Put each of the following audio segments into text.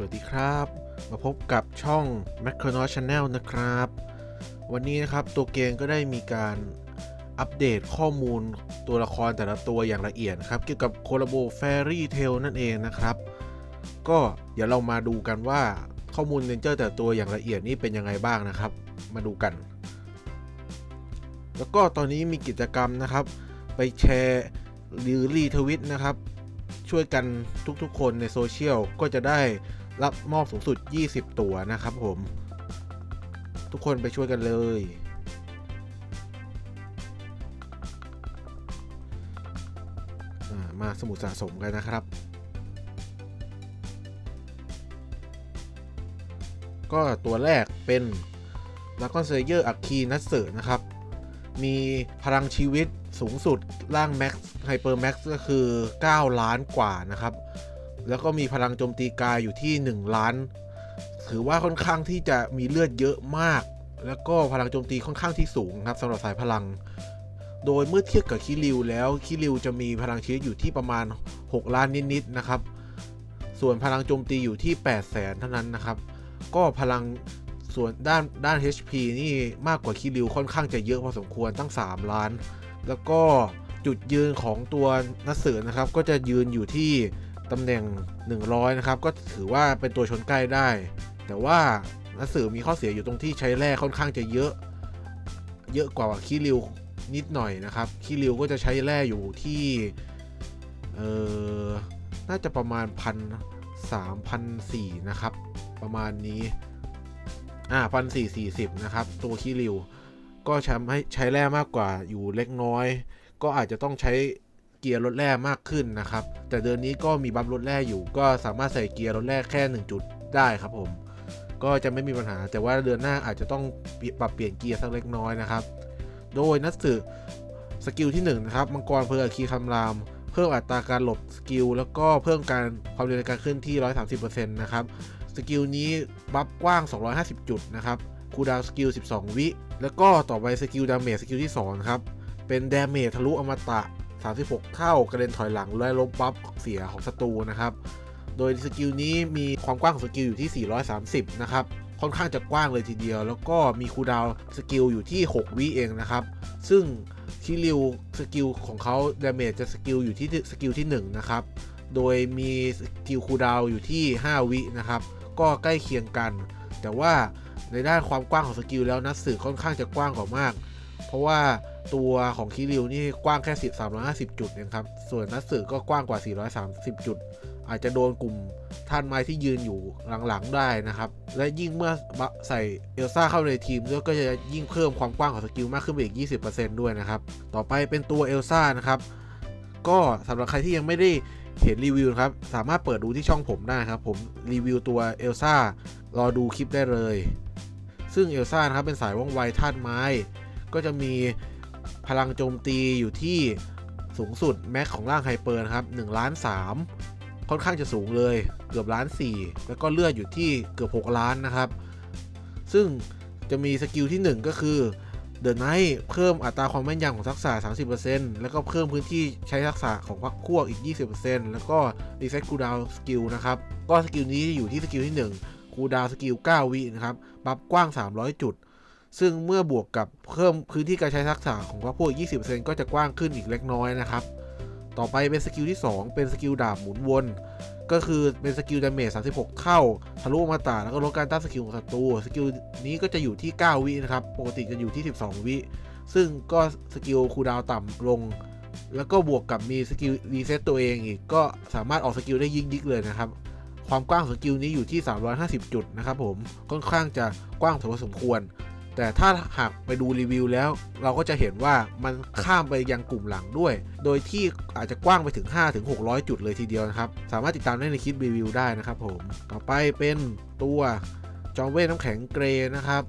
วัสดีครับ มาพบกับช่อง m a c r o n o Channel นะครับ วันนี้นะครับตัวเกมก็ได้มีการอัปเดตข้อมูลตัวละครแต่ละตัวอย่างละเอียดครับ เกี่ยวกับโคลาโบแฟรี่เทลนั่นเองนะครับ ก็เดี๋ยวเรามาดูกันว่าข้อมูลเรนเจอร์แต่ละตัวอย่างละเอียดนี่เป็นยังไงบ้างนะครับ มาดูกัน แล้วก็ตอนนี้มีกิจกรรมนะครับ ไปแชร์หรือรีทวิตนะครับช่วยกันทุกๆ คนในโซเชียลก็จะได้ รับมอบสูงสุด 20 ตั๋วนะครับผม ทุกคนไปช่วยกันเลย มาสมุดสะสมกันนะครับ ก็ตัวแรกเป็นลากอนเซเยอร์อัคคีนัสเซอร์นะครับ มีพลังชีวิตสูงสุดร่างแม็กซ์ไฮเปอร์แม็กซ์ก็คือ 9 ล้านกว่านะครับ แล้วก็มีพลังโจมตีกายอยู่ที่ 1 ล้าน ถือว่าค่อนข้างที่จะมีเลือดเยอะมาก แล้วก็พลังโจมตีค่อนข้างที่สูงครับสำหรับสายพลัง โดยเมื่อเทียบกับคิริวแล้วคิริวจะมีพลังชีวิตอยู่ที่ประมาณ 6 ล้านนิดๆนะครับ ส่วนพลังโจมตีอยู่ที่ 8 0 0แสนเท่านั้นนะครับ ก็พลังส่วนด้านด้าน HP นี่มากกว่าคิริวค่อนข้างจะเยอะพอสมควรตั้ง 3 ล้าน แล้วก็จุดยืนของตัวนักสือนะครับ ก็จะยืนอยู่ที่ ตำแหน่ง 100 นะครับ ก็ถือว่าเป็นตัวชนใกล้ได้ แต่ว่านักสือมีข้อเสียอยู่ตรงที่ใช้แร่ค่อนข้างจะเยอะ เยอะกว่าคิริวนิดหน่อยนะครับคิริวก็จะใช้แร่อยู่ที่เออน่าจะประมาณพันสามพันสี่นะครับ ประมาณนี้อ่าพันสี่สี่สิบนะครับ ตัวคิริวก็ใช้ให้ใช้แร่มากกว่าอยู่เล็กน้อย ก็อาจจะต้องใช้ เกียร์ลดแร่มากขึ้นนะครับ แต่เดือนนี้ก็มีบัฟลดแร่อยู่ก็สามารถใส่เกียร์ลดแร่แค่ 1 จุดได้ครับผม ก็จะไม่มีปัญหา แต่ว่าเดือนหน้าอาจจะต้องปรับเปลี่ยนเกียร์สักเล็กน้อยนะครับ โดยนัตสึสกิลที่1นะครับมังกรเพลอคีคำราม เพิ่มอัตราการหลบสกิลแล้วก็เพิ่มการความเร็วในการเคลื่อนที่ 130%นะครับสกิลนี้บัฟกว้าง 250 จุดนะครับคูดาวสกิล 12 วิ แล้วก็ต่อไปสกิลดาเมจสกิลที่2ครับ เป็นดาเมจทะลุอมตะ 36 เท่ากระเด็นถอยหลังและลบบัฟเสียของศัตรูนะครับ โดยสกิลนี้มีความกว้างของสกิลอยู่ที่ 430 นะครับ ค่อนข้างจะกว้างเลยทีเดียว แล้วก็มีคูดาวสกิลอยู่ที่ 6 วิเองนะครับ ซึ่งคิริวสกิลของเขาดาเมจจะสกิลอยู่ที่สกิลที่ 1 นะครับ โดยมีสกิลคูดาวอยู่ที่ 5 วินะครับ ก็ใกล้เคียงกัน แต่ว่าในด้านความกว้างของสกิลแล้วนัสื่อค่อนข้างจะกว้างกว่ามาก เพราะว่า ตัวของคิริวนี่กว้างแค่10 350 จุดเองครับ ส่วนนัดสื่อก็กว้างกว่า 430 จุด อาจจะโดนกลุ่มท่านไม้ที่ยืนอยู่หลังๆได้นะครับ และยิ่งเมื่อใส่เอลซ่าเข้าในทีมก็จะยิ่งเพิ่มความกว้างของสกิลมากขึ้นไปอีก 20%ด้วยนะครับ ต่อไปเป็นตัวเอลซ่านะครับ ก็สำหรับใครที่ยังไม่ได้เห็นรีวิวนะครับ สามารถเปิดดูที่ช่องผมได้ครับ ผมรีวิวตัวเอลซ่ารอดูคลิปได้เลย ซึ่งเอลซ่านะครับเป็นสายว่องไวธาตุไม้ ก็จะมี พลังโจมตีอยู่ที่สูงสุดแม็กของร่างไฮเปอร์นะครับ1ล้าน3ค่อนข้างจะสูงเลยเกือบล้าน4แล้วก็เลือดอยู่ที่เกือบ 6 ล้านนะครับ ซึ่งจะมีสกิลที่ 1 ก็คือเดอะไนท์เพิ่มอัตราความแม่นยำของทักษะ 30%แล้วก็เพิ่มพื้นที่ใช้ทักษะของพรรคพวกอีก 20%แล้วก็รีเซ็ตคูดาวสกิลนะครับ ก็สกิลนี้อยู่ที่สกิลที่1คูดาวสกิล 9 วินะครับ บัฟกว้าง 300 จุด ซึ่งเมื่อบวกกับเพิ่มพื้นที่การใช้ทักษะของพรรคพวก 20%ก็จะกว้างขึ้นอีกเล็กน้อยนะครับ ต่อไปเป็นสกิลที่ 2 เป็นสกิลดาบหมุนวน ก็คือเป็นสกิลดาเมจ36เข้าทะลุมาตาแล้วก็ลดการต้านสกิลของศัตรู สกิลนี้ก็จะอยู่ที่ 9 วินะครับ ปกติจะอยู่ที่ 12 วิ ซึ่งก็สกิลคูลดาวต่ำลง แล้วก็บวกกับมีสกิลรีเซ็ตตัวเองอีก ก็สามารถออกสกิลได้ยิ่งยิกเลยนะครับความกว้างของสกิลนี้อยู่ที่ 350 จุดนะครับผม ค่อนข้างจะกว้างพอสมควร แต่ถ้าหากไปดูรีวิวแล้ว เราก็จะเห็นว่ามันข้ามไปยังกลุ่มหลังด้วย โดยที่อาจจะกว้างไปถึง 5-600 จุดเลยทีเดียวนะครับ สามารถติดตามได้ในคลิปรีวิวได้นะครับผมต่อไปเป็นตัวจอมเวทน้ำแข็งเกรนะครับ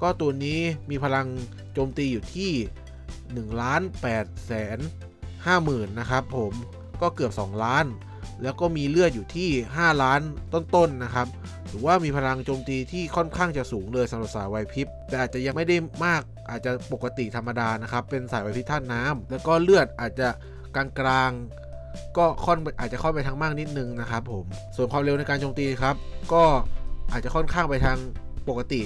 ก็ตัวนี้มีพลังโจมตีอยู่ที่1ล้าน8แสน5หมื่นนะครับผมก็เกือบ 2 ล้าน แล้วก็มีเลือดอยู่ที่ 5 ล้านต้นๆนะครับ ถือว่ามีพลังโจมตีที่ค่อนข้างจะสูงเลยสำหรับสายไวพริบแต่อาจจะยังไม่ได้มากอาจจะปกติธรรมดานะครับ เป็นสายไวพริบท่านน้ำแล้วก็เลือดอาจจะกลางก็ค่อนอาจจะค่อนไปทางมากนิดนึงนะครับผมส่วนความเร็วในการโจมตีครับ ก็อาจจะค่อนข้างไปทางปกติ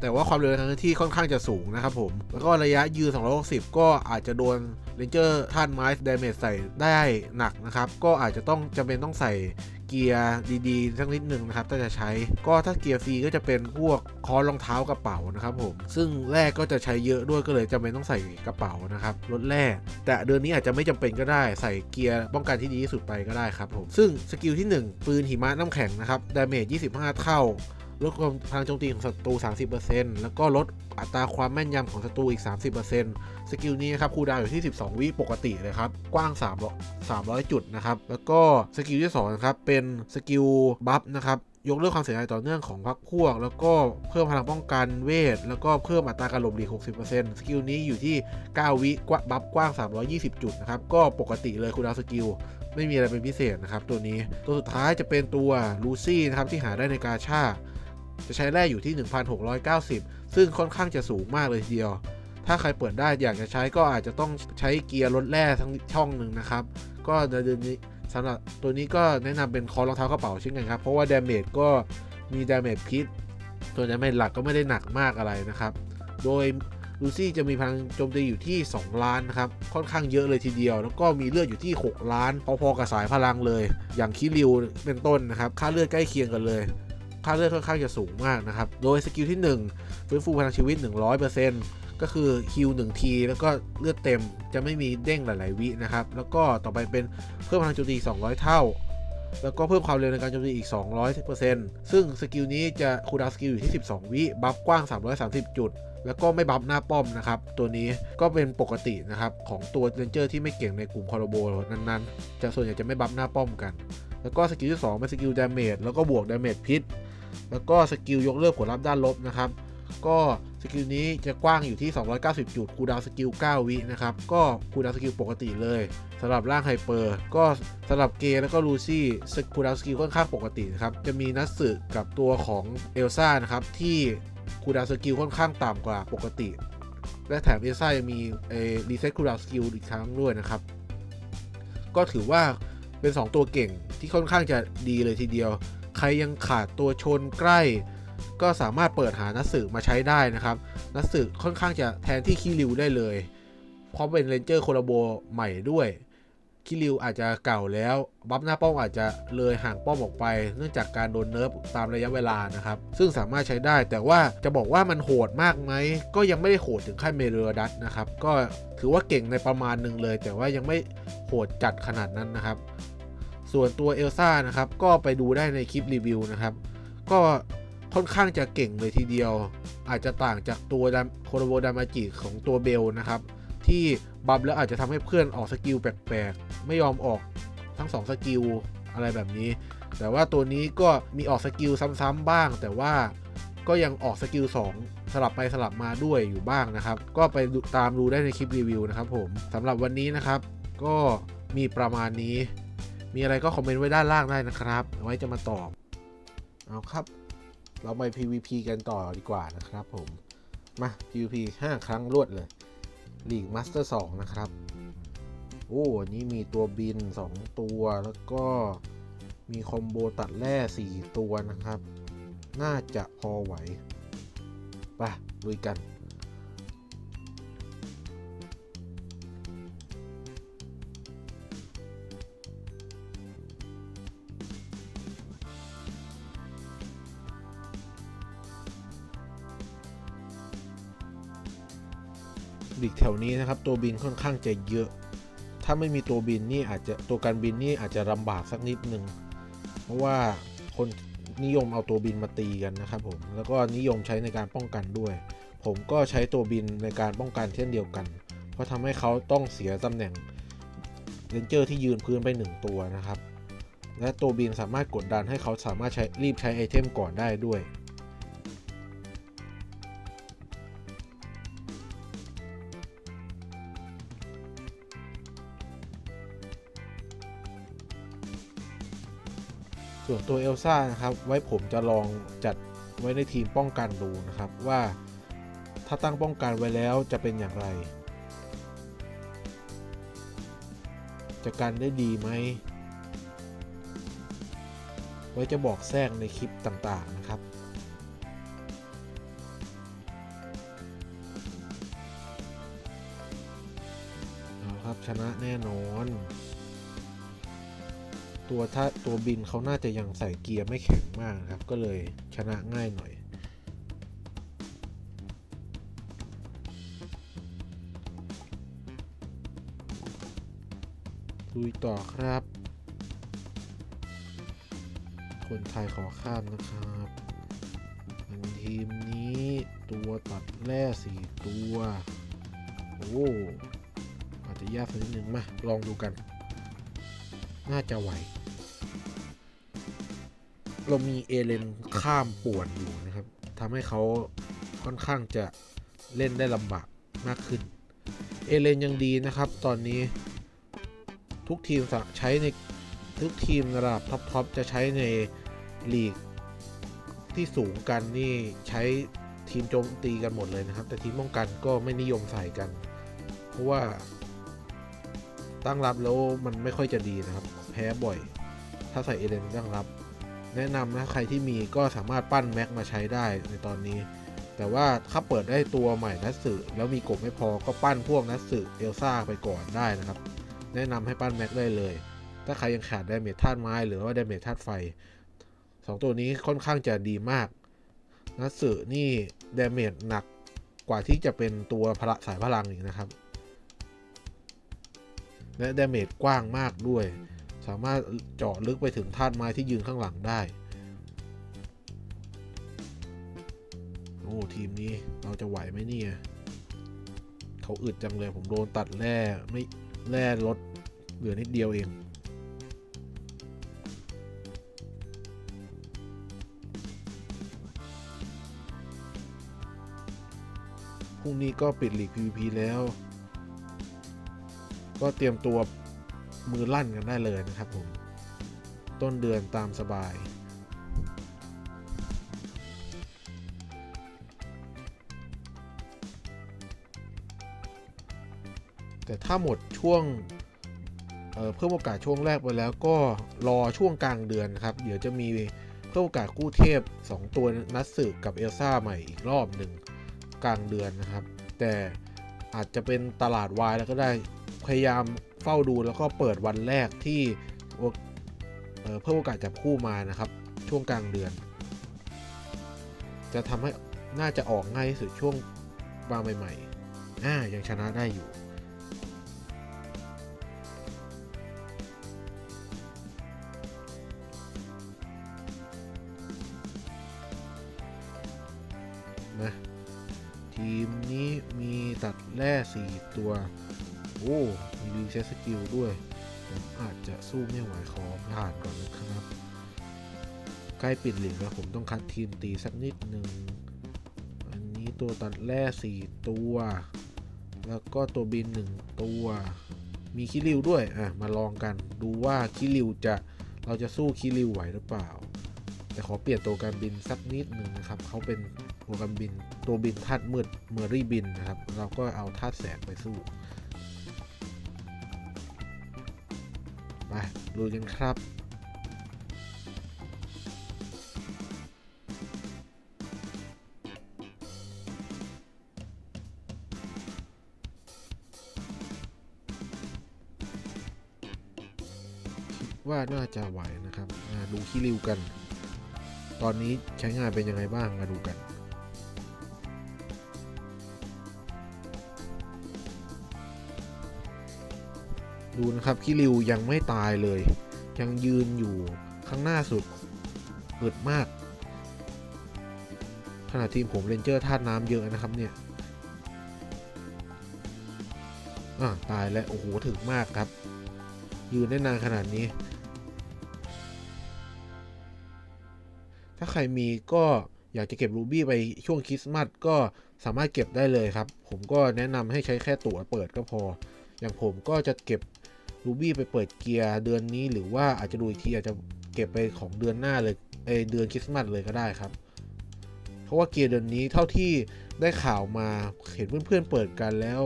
แต่ว่าความเร็วในทางที่ค่อนข้างจะสูงนะครับผม แล้วก็ระยะยืน 260 ก็อาจจะโดนเรนเจอร์ท่านไม้ดาเมจใส่ได้หนักนะครับ ก็อาจจะต้องจำเป็นต้องใส่ เกียร์ดีๆสักนิดหนึ่งนะครับถ้าจะใช้ก็ถ้าเกียร์ฟรีก็จะเป็นพวกคอรองเท้ากระเป๋านะครับผมซึ่งแรกก็จะใช้เยอะด้วยก็เลยจำเป็นต้องใส่กระเป๋านะครับรถแรก แต่เดือนนี้อาจจะไม่จำเป็นก็ได้ใส่เกียร์ป้องกันที่ดีที่สุดไปก็ได้ครับผมซึ่งสกิลที่ 1 ปืนหิมะน้ำแข็งนะครับดาเมจ25 เท่า ลดความพลังโจมตีของศัตรู 30%แล้วก็ลดอัตราความแม่นยำของศัตรูอีก 30%สกิลนี้ครับคูดาวอยู่ที่ 12 วิปกติเลยครับ กว้าง 3 300 จุดนะครับ แล้วก็สกิลที่2นะครับ เป็นสกิลบัฟนะครับยกเลิกความเสียหายต่อเนื่องของพรรคพวก แล้วก็เพิ่มพลังป้องกันเวท แล้วก็เพิ่มอัตราการหลบหลีก 60%สกิลนี้อยู่ที่ 9 วิกว่าบัฟกว้าง 320 จุดนะครับ ก็ปกติเลยคูดาวสกิล ไม่มีอะไรเป็นพิเศษนะครับ ตัวนี้ตัวสุดท้ายจะเป็นตัวลูซี่นะครับ ที่หาได้ในกาชา จะใช้แร่อยู่ที่ 1,690 ซึ่งค่อนข้างจะสูงมากเลยทีเดียว ถ้าใครเปิดได้อยากจะใช้ก็อาจจะต้องใช้เกียร์ลดแร่ทั้งช่องหนึ่งนะครับ ก็ในเดือนนี้สำหรับตัวนี้ก็แนะนำเป็นคอรองเท้ากระเป๋าเช่นกันครับ เพราะว่าดาเมจก็มีดาเมจพิษตัวดาเมจหลักก็ไม่ได้หนักมากอะไรนะครับ โดยลูซี่จะมีพลังโจมตีอยู่ที่ 2 ล้านนะครับ ค่อนข้างเยอะเลยทีเดียว แล้วก็มีเลือดอยู่ที่ 6 ล้าน พอๆกับสายพลังเลย อย่างคิริวเป็นต้นนะครับ ค่าเลือดใกล้เคียงกันเลย ค่าเลือดค่อนข้างจะสูงมากนะครับ โดยสกิลที่1ฟื้นฟูพลังชีวิต 100%ก็คือฮิล1ทีแล้วก็เลือดเต็มจะไม่มีเด้งหลาย ๆ วินะครับ แล้วก็ต่อไปเป็นเพิ่มพลังโจมตี 200 เท่า แล้วก็เพิ่มความเร็วในการโจมตีอีก 200%ซึ่งสกิลนี้จะคูดาวสกิลอยู่ที่ 12 วิบัฟกว้าง 330 จุดแล้วก็ไม่บัฟหน้าป้อมนะครับ ตัวนี้ก็เป็นปกตินะครับ ของตัวเรนเจอร์ที่ไม่เก่งในกลุ่มคอร์โบนั้นๆ จะส่วนใหญ่จะไม่บัฟหน้าป้อมกัน แล้วก็สกิลที่2เป็นสกิลดาเมจแล้วก็บวกดาเมจพิษ แล้วก็สกิลยกเลิกผลลัพธ์ด้านลบนะครับ ก็สกิลนี้จะกว้างอยู่ที่ 290 จุดคูดาวสกิล 9 วินะครับ ก็คูดาวสกิลปกติเลยสำหรับร่างไฮเปอร์ก็สำหรับเกย์แล้วก็ลูซี่สคูดาวสกิลค่อนข้างปกตินะครับ จะมีนัสสึกับตัวของเอลซ่านะครับที่คูดาวสกิลค่อนข้างต่ำกว่าปกติ และแถมเอลซ่ายังมีเอรีเซ็ตคูดาวสกิลอีกครั้งด้วยนะครับ ก็ถือว่าเป็น 2 ตัวเก่งที่ค่อนข้างจะดีเลยทีเดียว ใครยังขาดตัวชนใกล้ ก็สามารถเปิดหานัสสึมาใช้ได้นะครับนัสสึค่อนข้างจะแทนที่คิริวได้เลย เพราะเป็นเรนเจอร์โคลาโบใหม่ด้วยคิริวอาจจะเก่าแล้ว บัฟหน้าป้อมอาจจะเลยห่างป้อมออกไป เนื่องจากการโดนเนิร์ฟตามระยะเวลานะครับ ซึ่งสามารถใช้ได้ แต่ว่าจะบอกว่ามันโหดมากไหม ก็ยังไม่ได้โหดถึงขั้นเมเรอดัสนะครับ ก็ถือว่าเก่งในประมาณหนึ่งเลย แต่ว่ายังไม่โหดจัดขนาดนั้นนะครับ ส่วนตัวเอลซ่านะครับก็ไปดูได้ในคลิปรีวิวนะครับ ก็ค่อนข้างจะเก่งเลยทีเดียว อาจจะต่างจากตัวโคโรโบดามาจิของตัวเบลนะครับ ที่บัฟแล้วอาจจะทำให้เพื่อนออกสกิลแปลกๆ ไม่ยอมออกทั้ง 2 สกิลอะไรแบบนี้ แต่ว่าตัวนี้ก็มีออกสกิลซ้ำๆบ้าง แต่ว่าก็ยังออกสกิล2สลับไปสลับมาด้วยอยู่บ้างนะครับ ก็ไปตามดูได้ในคลิปรีวิวนะครับผมสำหรับวันนี้นะครับ ก็มีประมาณนี้ มีอะไรก็คอมเมนต์ไว้ด้านล่างได้นะครับ ไว้จะมาตอบ เอาครับ เราไป PVP กันต่อดีกว่านะครับผม มา PVP 5 ครั้งรวดเลยลีกมาสเตอร์2นะครับ โอ้นนี้มีตัวบิน 2 ตัว แล้วก็มีคอมโบตัดแร่ 4 ตัวนะครับ น่าจะพอไหว ไปลุยกัน ถวนี้นะครับ ตัวบินค่อนข้างจะเยอะ ถ้าไม่มีตัวบินนี่อาจจะตัวการบินนี่อาจจะลำบากสักนิดนึงเพราะว่าคนนิยมเอาตัวบินมาตีกันนะครับผมแล้วก็นิยมใช้ในการป้องกันด้วย ผมก็ใช้ตัวบินในการป้องกันเช่นเดียวกัน เพราะทำให้เขาต้องเสียตำแหน่งเรนเจอร์ที่ยืนพื้นไปหนึ่งตัวนะครับ และตัวบินสามารถกดดันให้เขาสามารถใช้รีบใช้ไอเทมก่อนได้ด้วย ส่วนตัวเอลซ่านะครับ ไว้ผมจะลองจัดไว้ในทีมป้องกันดูนะครับว่าถ้าตั้งป้องกันไว้แล้วจะเป็นอย่างไร จะกันได้ดีไหม ไว้จะบอกแทรกในคลิปต่างๆนะครับ เอาครับชนะแน่นอน ตัวถ้าตัวบินเขาน่าจะยังใส่เกียร์ไม่แข็งมากนะครับ ก็เลยชนะง่ายหน่อย ลุยต่อครับ คนไทยขอข้ามนะครับอันทีมนี้ตัวตัดแร่สี่ตัว โอ้อาจจะยากสักนิดนึงมาลองดูกัน น่าจะไหว เรามีเอเลนข้ามป่วนอยู่นะครับทำให้เขาค่อนข้างจะเล่นได้ลำบากมากขึ้น เอเลนยังดีนะครับ ตอนนี้ทุกทีมใช้ในทุกทีมระดับท็อปๆจะใช้ในลีกที่สูงกันนี่ใช้ทีมโจมตีกันหมดเลยนะครับ แต่ทีมป้องกันก็ไม่นิยมใส่กัน เพราะว่า ตั้งรับแล้วมันไม่ค่อยจะดีนะครับ แพ้บ่อย ถ้าใส่เอเลนตั้งรับ แนะนำนะใครที่มีก็สามารถปั้นแม็กมาใช้ได้ในตอนนี้ แต่ว่าถ้าเปิดได้ตัวใหม่นัสึแล้วมีกบไม่พอก็ปั้นพวกนัสึเอลซ่าไปก่อนได้นะครับ แนะนำให้ปั้นแม็กได้เลย ถ้าใครยังขาดไดเมจธาตุไม้หรือว่าไดเมจธาตุไฟสองตัวนี้ค่อนข้างจะดีมากนัสึนี่ไดเมจหนักกว่าที่จะเป็นตัวพละสายพลังอีกนะครับ และไดเมจกว้างมากด้วย สามารถเจาะลึกไปถึงธาตุไม้ที่ยืนข้างหลังได้ โอ้ทีมนี้เราจะไหวไหมเนี่ย เขาอึดจังเลยผมโดนตัดแร่ไม่แร่ลดเหลือนิดเดียวเองพรุ่งนี้ก็ปิดหลีก PVP แล้ว ก็เตรียมตัวมือลั่นกันได้เลยนะครับผม ต้นเดือนตามสบาย แต่ถ้าหมดช่วงเเพิ่มโอกาสช่วงแรกไปแล้วก็รอช่วงกลางเดือนนครับ เดี๋ยวจะมีเพิ่มโอกาสกู้เทพ 2 ตัวนัดสึกกับเอลซ่าใหม่อีกรอบหนึ่งกลางเดือนนะครับ แต่อาจจะเป็นตลาดวายแล้วก็ได้ พยายามเฝ้าดูแล้วก็เปิดวันแรกที่เพิ่มโอกาสจับคู่มานะครับ ช่วงกลางเดือน จะทำให้น่าจะออกง่ายที่สุดช่วงวางใหม่ๆอ่ายังชนะได้อยู่นะทีมนี้มีตัดแร่สี่ตัว มีรีเซ็ตสกิลด้วย ผมอาจจะสู้ไม่ไหวขอผ่านก่อนนะครับ ใกล้ปิดหลีกแล้วผมต้องคัดทีมตีสักนิดหนึ่ง อันนี้ตัวตัดแร่สี่ตัว แล้วก็ตัวบินหนึ่งตัว มีคิริวด้วย อะ มาลองกัน ดูว่าคิริวจะ เราจะสู้คิริวไหวหรือเปล่า แต่ขอเปลี่ยนตัวการบินสักนิดหนึ่งนะครับ เขาเป็นตัวการบิน ตัวบินธาตุมืดเมอรี่บินนะครับ เราก็เอาธาตุแสงไปสู้ ไปลุยกันครับ คิดว่าน่าจะไหวนะครับ มาดูคิริวกัน ตอนนี้ใช้งานเป็นยังไงบ้างมาดูกัน ดูนะครับคิริวยังไม่ตายเลย ยังยืนอยู่ข้างหน้าสุดอึดมากขณะทีมผมเรนเจอร์ธาตุน้ำเยอะนะครับเนี่ยอ่าตายแล้ว โอ้โห ถึกมากครับ ยืนได้นานขนาดนี้ ถ้าใครมีก็อยากจะเก็บรูบี้ไปช่วงคริสต์มาสก็สามารถเก็บได้เลยครับ ผมก็แนะนำให้ใช้แค่ตั๋วเปิดก็พอ อย่างผมก็จะเก็บ รูบี้ไปเปิดเกียร์เดือนนี้หรือว่าอาจจะดูอีกทีอาจจะเก็บไปของเดือนหน้าเลยเอเดือนคริสต์มาสเลยก็ได้ครับ เพราะว่าเกียร์เดือนนี้เท่าที่ได้ข่าวมาเห็นเพื่อนๆเปิดกันแล้ว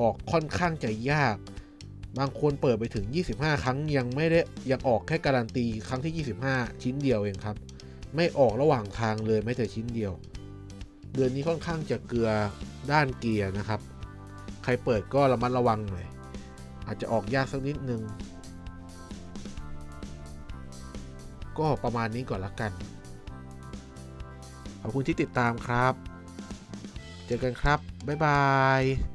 ออกค่อนข้างจะยาก บางคนเปิดไปถึง 25 ครั้งยังไม่ได้ยังออกแค่การันตีครั้งที่ 25 ชิ้นเดียวเองครับ ไม่ออกระหว่างทางเลยไม่แต่ชิ้นเดียว เดือนนี้ค่อนข้างจะเกลือด้านเกียร์นะครับ ใครเปิดก็ระมัดระวังหน่อยาจจะออกยากสักนิดนึง ก็ประมาณนี้ก่อนละกัน ขอบคุณที่ติดตามครับ เจอกันครับ บ๊ายบาย